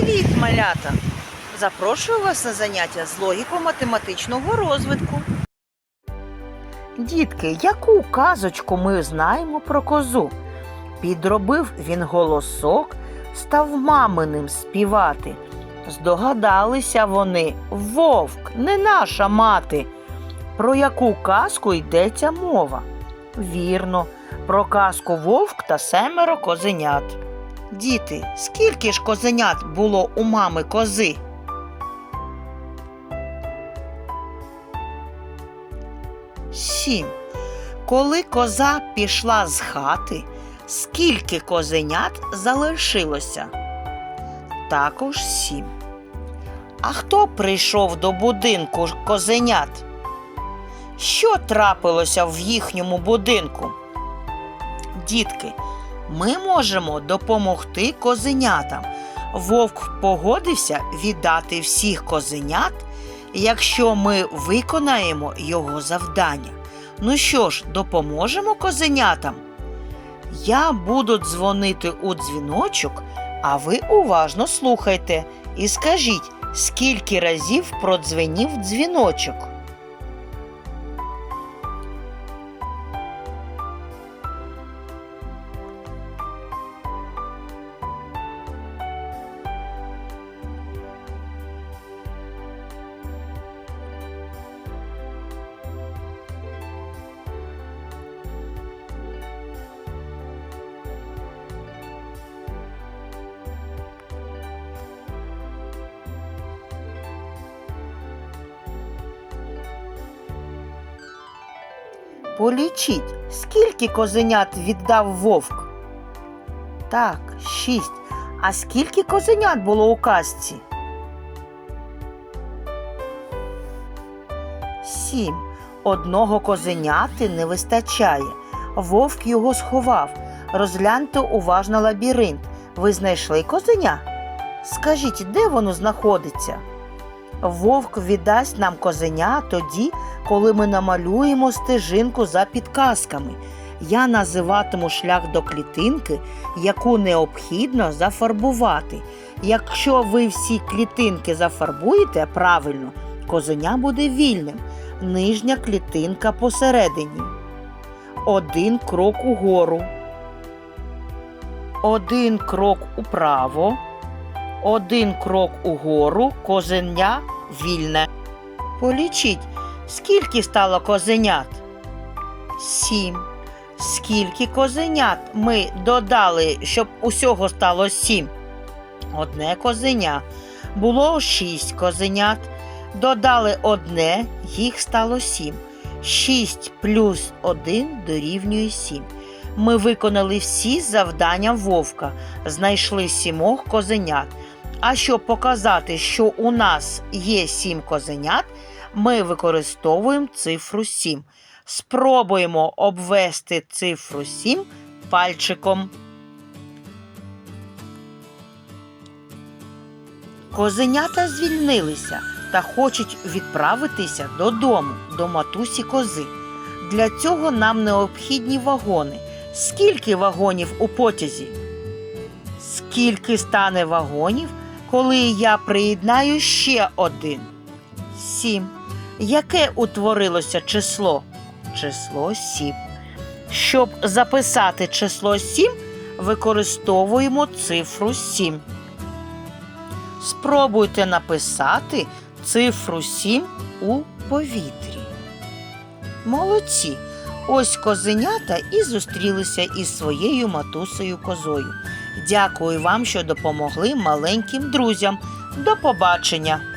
Привіт, малята! Запрошую вас на заняття з логіко-математичного розвитку. Дітки, яку казочку ми знаємо про козу? Підробив він голосок, став маминим співати. Здогадалися вони, вовк, не наша мати. Про яку казку йдеться мова? Вірно, про казку вовк та семеро козенят. Діти, скільки ж козенят було у мами кози? Сім. Коли коза пішла з хати, скільки козенят залишилося? Також сім. А хто прийшов до будинку козенят? Що трапилося в їхньому будинку? Дітки, ми можемо допомогти козенятам. Вовк погодився віддати всіх козенят, якщо ми виконаємо його завдання. Ну що ж, допоможемо козенятам? Я буду дзвонити у дзвіночок, а ви уважно слухайте і скажіть, скільки разів продзвенів дзвіночок. Полічіть, скільки козенят віддав вовк? Так, шість. А скільки козенят було у казці? Сім. Одного козеняти не вистачає. Вовк його сховав. Розгляньте уважно лабіринт. Ви знайшли козеня? Скажіть, де воно знаходиться? Вовк віддасть нам козеня тоді, коли ми намалюємо стежинку за підказками. Я називатиму шлях до клітинки, яку необхідно зафарбувати. Якщо ви всі клітинки зафарбуєте правильно, козеня буде вільним. Нижня клітинка посередині. Один крок угору. Один крок управо. Один крок угору, козеня вільне. Полічіть, скільки стало козенят? Сім. Скільки козенят ми додали, щоб усього стало сім? Одне козеня. Було шість козенят. Додали одне, їх стало сім. Шість плюс один дорівнює сім. Ми виконали всі завдання вовка, знайшли сімох козенят. А щоб показати, що у нас є сім козенят, ми використовуємо цифру 7. Спробуємо обвести цифру 7 пальчиком. Козенята звільнилися та хочуть відправитися додому, до матусі кози. Для цього нам необхідні вагони. Скільки вагонів у потязі? Скільки стане вагонів, коли я приєднаю ще один? Сім. Яке утворилося число? Число сім. Щоб записати число сім, використовуємо цифру сім. Спробуйте написати цифру 7 у повітрі. Молодці! Ось козенята і зустрілися із своєю матусею козою. Дякую вам, що допомогли маленьким друзям. До побачення!